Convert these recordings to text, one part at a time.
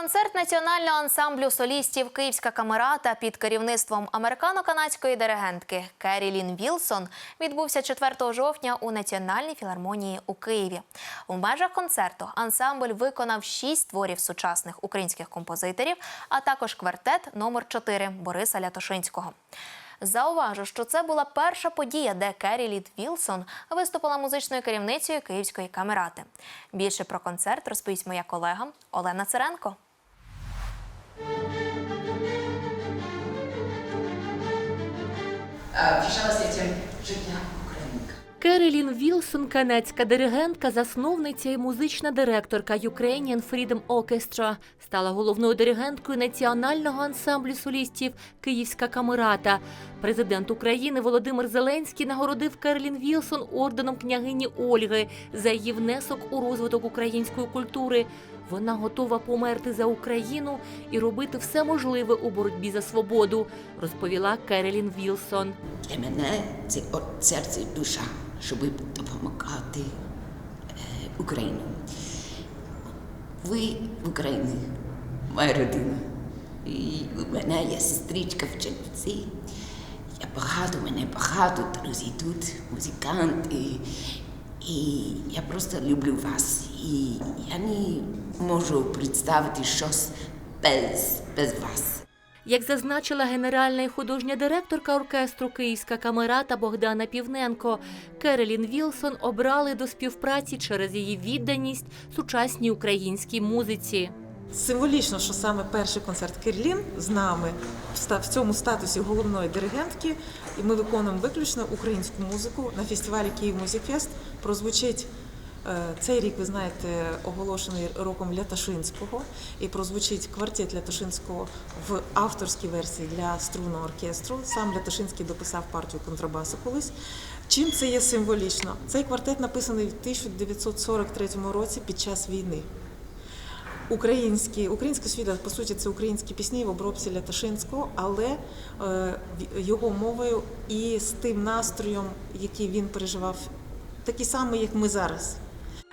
Концерт національного ансамблю солістів Київська камерата під керівництвом американо-канадської диригентки Керрі Вілсон відбувся 4 жовтня у Національній філармонії у Києві. У межах концерту ансамбль виконав шість творів сучасних українських композиторів, а також квартет номер 4 Бориса Лятошинського. Зауважу, що це була перша подія, де Керрі Лід Вілсон виступила музичною керівницею Київської камерати. Більше про концерт розповість моя колега Олена Циренко. Пишалася цим життя українка. Керелін Вілсон, канадська диригентка, засновниця і музична директорка Ukrainian Freedom Orchestra, стала головною диригенткою національного ансамблю солістів Київська камерата. Президент України Володимир Зеленський нагородив Керелін Вілсон орденом княгині Ольги за її внесок у розвиток української культури. Вона готова померти за Україну і робити все можливе у боротьбі за свободу, розповіла Керелін Вілсон. Для мене це от серце і душа, щоб допомагати е, Україні. Ви в Україні, моя родина. І у мене є сестричка в Чернівці. Я багато, мене багато друзів тут, музиканти. І я просто люблю вас. І я не можу представити щось без, без вас. Як зазначила генеральна і художня директорка оркестру Київська камерата Богдана Півненко, Керелін Вілсон обрали до співпраці через її відданість сучасній українській музиці. Символічно, що саме перший концерт Кирлін з нами в цьому статусі головної диригентки, і ми виконуємо виключно українську музику на фестивалі Київ Музикфест. Прозвучить е, цей рік, ви знаєте, оголошений роком Ляташинського, і прозвучить квартет Ляташинського в авторській версії для струнного оркестру. Сам Ляташинський дописав партію контрабасу колись. Чим це є символічно? Цей квартет написаний в 1943 році під час війни. Українські, українська світа, по суті, це українські пісні в обробці Ляташинського, але е, в- його мовою і з тим настроєм, який він переживав, такий самий, як ми зараз.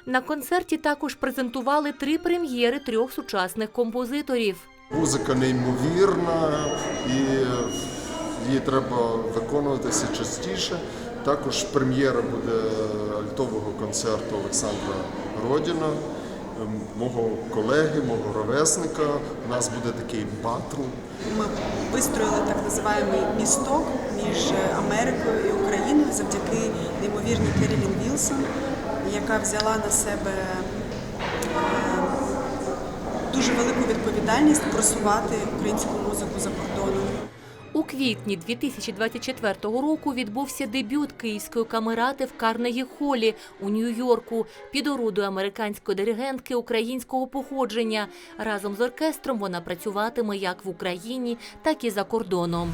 На концерті також презентували три прем'єри трьох сучасних композиторів. Музика неймовірна і її треба виконуватися частіше. Також прем'єра буде альтового концерту Олександра Родіна, мого колеги, мого ровесника. У нас буде такий батл. Ми вистроїли так називаємий місток між Америкою і Україною завдяки неймовірній Керілін Вілсон, яка взяла на себе е, дуже велику відповідальність просувати українську музику за квітні 2024 року відбувся дебют київської камерати в Карнегі Холі у Нью-Йорку під орудою американської диригентки українського походження. Разом з оркестром вона працюватиме як в Україні, так і за кордоном.